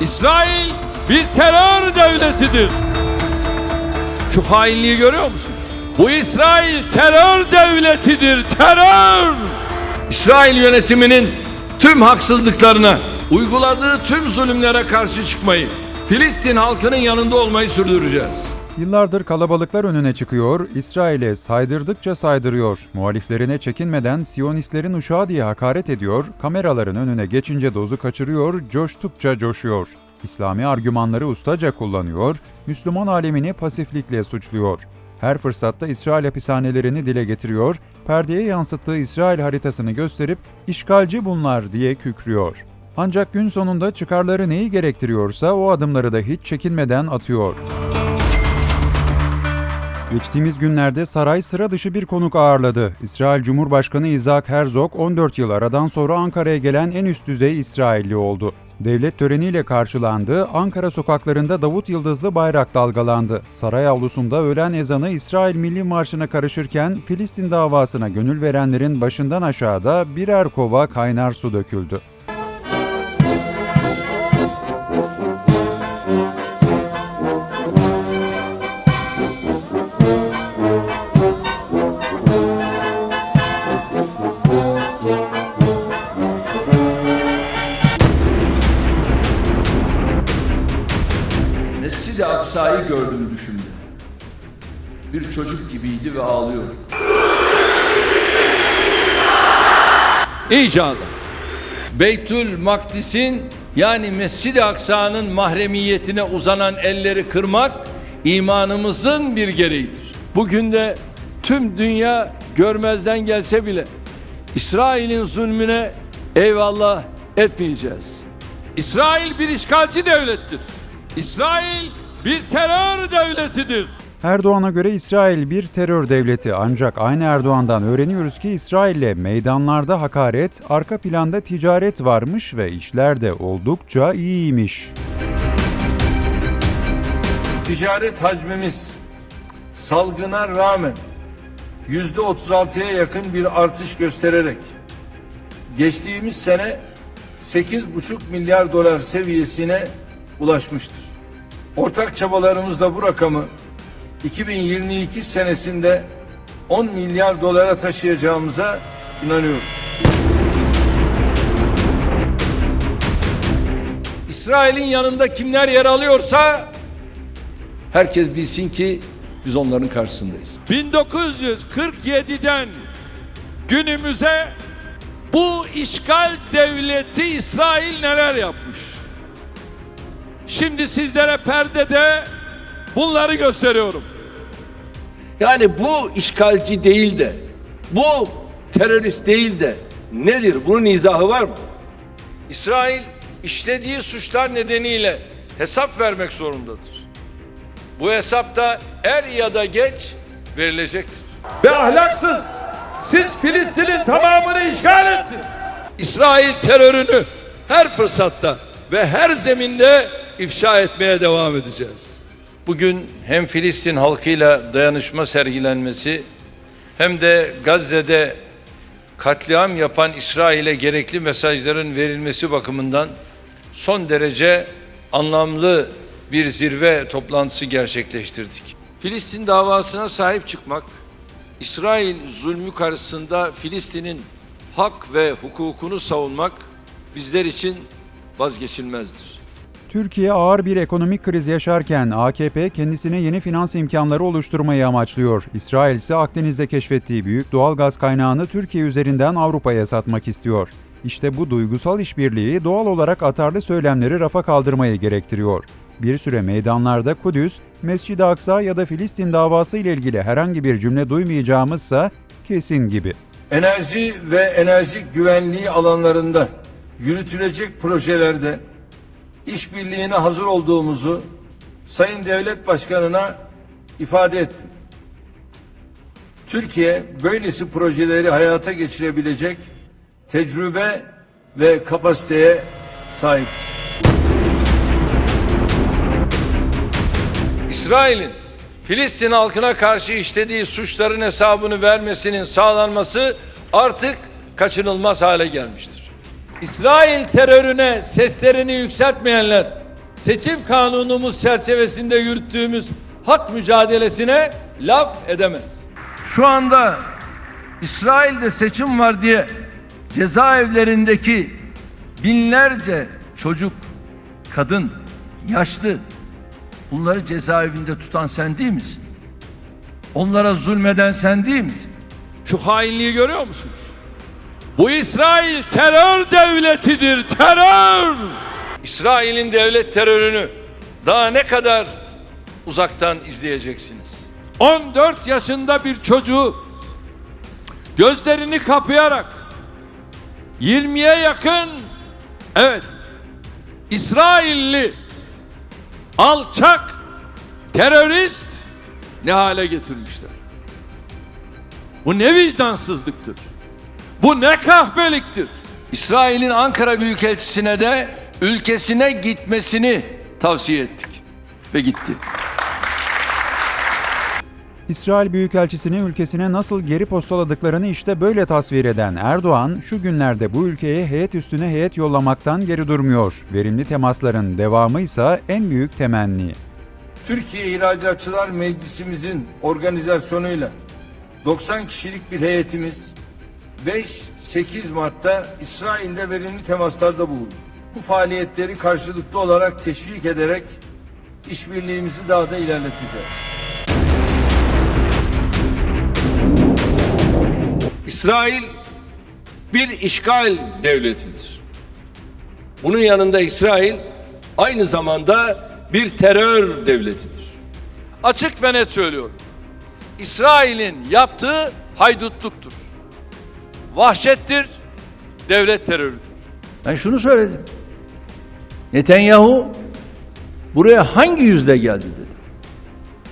İsrail bir terör devletidir. Şu hainliği görüyor musunuz? Bu İsrail terör devletidir, terör! İsrail yönetiminin tüm haksızlıklarına, uyguladığı tüm zulümlere karşı çıkmayı, Filistin halkının yanında olmayı sürdüreceğiz. Yıllardır kalabalıklar önüne çıkıyor, İsrail'e saydırdıkça saydırıyor. Muhaliflerine çekinmeden Siyonistlerin uşağı diye hakaret ediyor, kameraların önüne geçince dozu kaçırıyor, coştukça coşuyor. İslami argümanları ustaca kullanıyor, Müslüman alemini pasiflikle suçluyor. Her fırsatta İsrail hapishanelerini dile getiriyor, perdeye yansıttığı İsrail haritasını gösterip işgalci bunlar diye kükrüyor. Ancak gün sonunda çıkarları neyi gerektiriyorsa o adımları da hiç çekinmeden atıyor. Geçtiğimiz günlerde saray sıra dışı bir konuk ağırladı. İsrail Cumhurbaşkanı Isaac Herzog 14 yıl aradan sonra Ankara'ya gelen en üst düzey İsrailli oldu. Devlet töreniyle karşılandı, Ankara sokaklarında Davut Yıldızlı bayrak dalgalandı. Saray avlusunda öğlen ezanı İsrail Milli Marşı'na karışırken Filistin davasına gönül verenlerin başından aşağıda birer kova kaynar su döküldü. Mescid-i Aksa'yı gördüm düşündüm. Bir çocuk gibiydi ve ağlıyor. İnşallah. Beytül Makdis'in yani Mescid-i Aksa'nın mahremiyetine uzanan elleri kırmak imanımızın bir gereğidir. Bugün de tüm dünya görmezden gelse bile İsrail'in zulmüne eyvallah etmeyeceğiz. İsrail bir işgalci devlettir. İsrail bir terör devletidir. Erdoğan'a göre İsrail bir terör devleti ancak aynı Erdoğan'dan öğreniyoruz ki İsrail'le meydanlarda hakaret, arka planda ticaret varmış ve işler de oldukça iyiymiş. Ticaret hacmimiz salgına rağmen yüzde 36'ya yakın bir artış göstererek geçtiğimiz sene 8,5 milyar dolar seviyesine ulaşmıştır. Ortak çabalarımızla bu rakamı 2022 senesinde 10 milyar dolara taşıyacağımıza inanıyorum. İsrail'in yanında kimler yer alıyorsa herkes bilsin ki biz onların karşısındayız. 1947'den günümüze bu işgal devleti İsrail neler yapmış? Şimdi sizlere perdede bunları gösteriyorum. Yani bu işgalci değil de, bu terörist değil de nedir? Bunun izahı var mı? İsrail işlediği suçlar nedeniyle hesap vermek zorundadır. Bu hesap da er ya da geç verilecektir. Ve ahlaksız siz Filistin'in tamamını işgal ettiniz. İsrail terörünü her fırsatta ve her zeminde ifşa etmeye devam edeceğiz. Bugün hem Filistin halkıyla dayanışma sergilenmesi hem de Gazze'de katliam yapan İsrail'e gerekli mesajların verilmesi bakımından son derece anlamlı bir zirve toplantısı gerçekleştirdik. Filistin davasına sahip çıkmak, İsrail zulmü karşısında Filistin'in hak ve hukukunu savunmak bizler için vazgeçilmezdir. Türkiye ağır bir ekonomik kriz yaşarken AKP kendisine yeni finans imkanları oluşturmayı amaçlıyor. İsrail ise Akdeniz'de keşfettiği büyük doğal gaz kaynağını Türkiye üzerinden Avrupa'ya satmak istiyor. İşte bu duygusal işbirliği doğal olarak atarlı söylemleri rafa kaldırmayı gerektiriyor. Bir süre meydanlarda Kudüs, Mescid-i Aksa ya da Filistin davası ile ilgili herhangi bir cümle duymayacağımızsa kesin gibi. Enerji ve enerji güvenliği alanlarında yürütülecek projelerde işbirliğine hazır olduğumuzu Sayın Devlet Başkanı'na ifade ettim. Türkiye böylesi projeleri hayata geçirebilecek tecrübe ve kapasiteye sahiptir. İsrail'in Filistin halkına karşı işlediği suçların hesabını vermesinin sağlanması artık kaçınılmaz hale gelmiştir. İsrail terörüne seslerini yükseltmeyenler seçim kanunumuz çerçevesinde yürüttüğümüz hak mücadelesine laf edemez. Şu anda İsrail'de seçim var diye cezaevlerindeki binlerce çocuk, kadın, yaşlı bunları cezaevinde tutan sen değil misin? Onlara zulmeden sen değil misin? Şu hainliği görüyor musunuz? Bu İsrail terör devletidir, terör! İsrail'in devlet terörünü daha ne kadar uzaktan izleyeceksiniz? 14 yaşında bir çocuğu gözlerini kapayarak 20'ye yakın evet İsrailli alçak terörist ne hale getirmişler. Bu ne vicdansızlıktır. Bu ne kahpeliktir. İsrail'in Ankara Büyükelçisi'ne de ülkesine gitmesini tavsiye ettik. Ve gitti. İsrail Büyükelçisini ülkesine nasıl geri postaladıklarını işte böyle tasvir eden Erdoğan, şu günlerde bu ülkeye heyet üstüne heyet yollamaktan geri durmuyor. Verimli temasların devamı ise en büyük temenni. Türkiye İhracatçılar Meclisimizin organizasyonuyla 90 kişilik bir heyetimiz 5-8 Mart'ta İsrail'de verimli temaslarda bulundu. Bu faaliyetleri karşılıklı olarak teşvik ederek işbirliğimizi daha da ilerleteceğiz. İsrail bir işgal devletidir. Bunun yanında İsrail aynı zamanda bir terör devletidir. Açık ve net söylüyorum. İsrail'in yaptığı haydutluktur. Vahşettir, devlet terörüdür. Ben şunu söyledim. Netanyahu buraya hangi yüzle geldi dedim.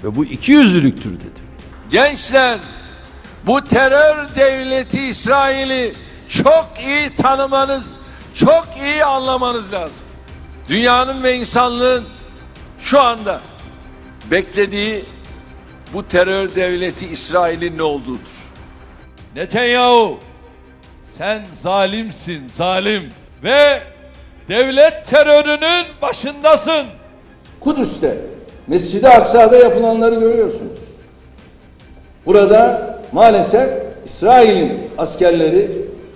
Ve bu iki yüzlülüktür dedim. Gençler bu terör devleti İsrail'i çok iyi tanımanız, çok iyi anlamanız lazım. Dünyanın ve insanlığın şu anda beklediği bu terör devleti İsrail'in ne olduğudur. Netanyahu sen zalimsin zalim ve devlet terörünün başındasın. Kudüs'te Mescid-i Aksa'da yapılanları görüyorsunuz. Burada maalesef İsrail'in askerleri,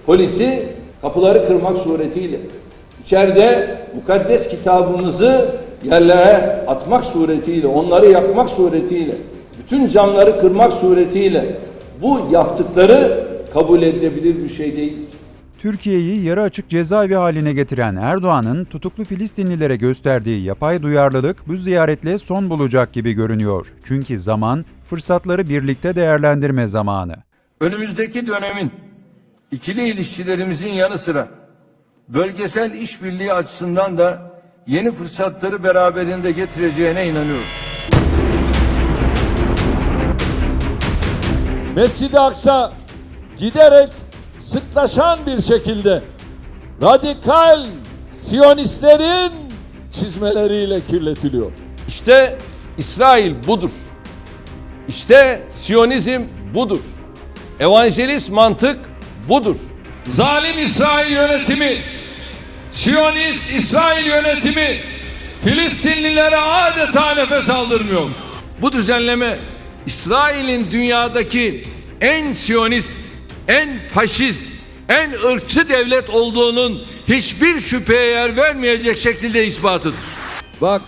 polisi kapıları kırmak suretiyle içeride mukaddes kitabımızı yerlere atmak suretiyle, onları yakmak suretiyle, bütün camları kırmak suretiyle bu yaptıkları kabul edilebilir bir şey değildir. Türkiye'yi yarı açık cezaevi haline getiren Erdoğan'ın tutuklu Filistinlilere gösterdiği yapay duyarlılık bu ziyaretle son bulacak gibi görünüyor. Çünkü zaman fırsatları birlikte değerlendirme zamanı. Önümüzdeki dönemin ikili ilişkilerimizin yanı sıra bölgesel işbirliği açısından da yeni fırsatları beraberinde getireceğine inanıyorum. Mescid-i Aksa giderek sıklaşan bir şekilde radikal Siyonistlerin çizmeleriyle kirletiliyor. İşte İsrail budur. İşte Siyonizm budur. Evangelist mantık budur. Zalim İsrail yönetimi, Siyonist İsrail yönetimi Filistinlilere adeta nefes aldırmıyor. Bu düzenleme İsrail'in dünyadaki en Siyonist, en faşist, en ırkçı devlet olduğunun hiçbir şüpheye yer vermeyecek şekilde ispatıdır. Bak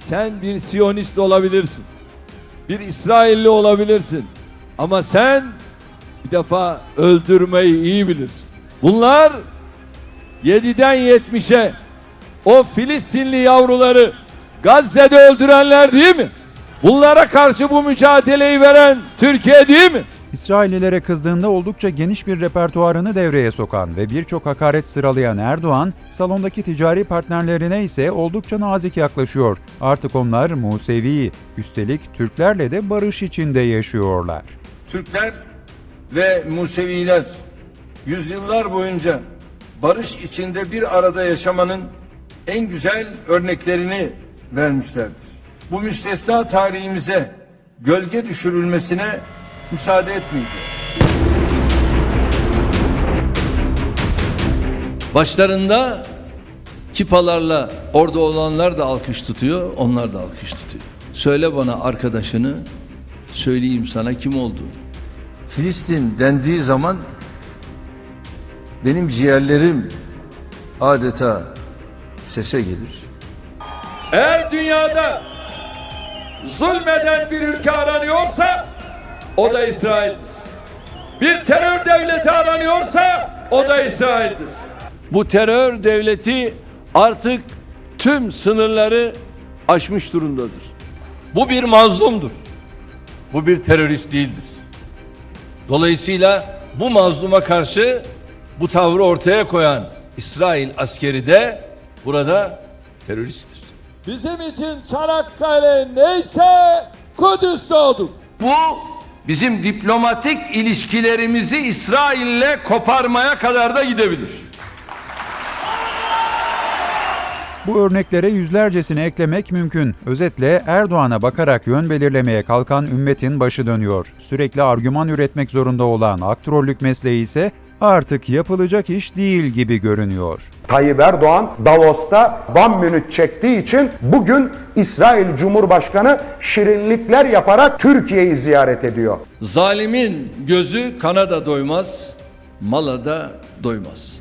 sen bir Siyonist olabilirsin bir İsrailli olabilirsin. Ama sen bir defa öldürmeyi iyi bilirsin. Bunlar 7'den 70'e o Filistinli yavruları Gazze'de öldürenler değil mi? Bunlara karşı bu mücadeleyi veren Türkiye değil mi? İsraillilere kızdığında oldukça geniş bir repertuarını devreye sokan ve birçok hakaret sıralayan Erdoğan, salondaki ticari partnerlerine ise oldukça nazik yaklaşıyor. Artık onlar Musevi, üstelik Türklerle de barış içinde yaşıyorlar. Türkler ve Museviler yüzyıllar boyunca barış içinde bir arada yaşamanın en güzel örneklerini vermişlerdir. Bu müstesna tarihimize gölge düşürülmesine müsaade etmeyeceğiz. Başlarında Kipalarla orada olanlar da alkış tutuyor, onlar da alkış tutuyor. Söyle bana arkadaşını, söyleyeyim sana kim olduğunu. Filistin dendiği zaman benim ciğerlerim adeta sese gelir. Eğer dünyada zulmeden bir ülke aranıyorsa o da İsrail'dir. Bir terör devleti aranıyorsa o da İsrail'dir. Bu terör devleti artık tüm sınırları aşmış durumdadır. Bu bir mazlumdur. Bu bir terörist değildir. Dolayısıyla bu mazluma karşı bu tavrı ortaya koyan İsrail askeri de burada teröristtir. Bizim için Çanakkale neyse Kudüs de odur. Bu bizim diplomatik ilişkilerimizi İsrail'le koparmaya kadar da gidebilir. Bu örneklere yüzlercesini eklemek mümkün. Özetle Erdoğan'a bakarak yön belirlemeye kalkan ümmetin başı dönüyor. Sürekli argüman üretmek zorunda olan aktrollük mesleği ise artık yapılacak iş değil gibi görünüyor. Tayyip Erdoğan Davos'ta one minute çektiği için bugün İsrail Cumhurbaşkanı şirinlikler yaparak Türkiye'yi ziyaret ediyor. Zalimin gözü kana da doymaz, mala da doymaz.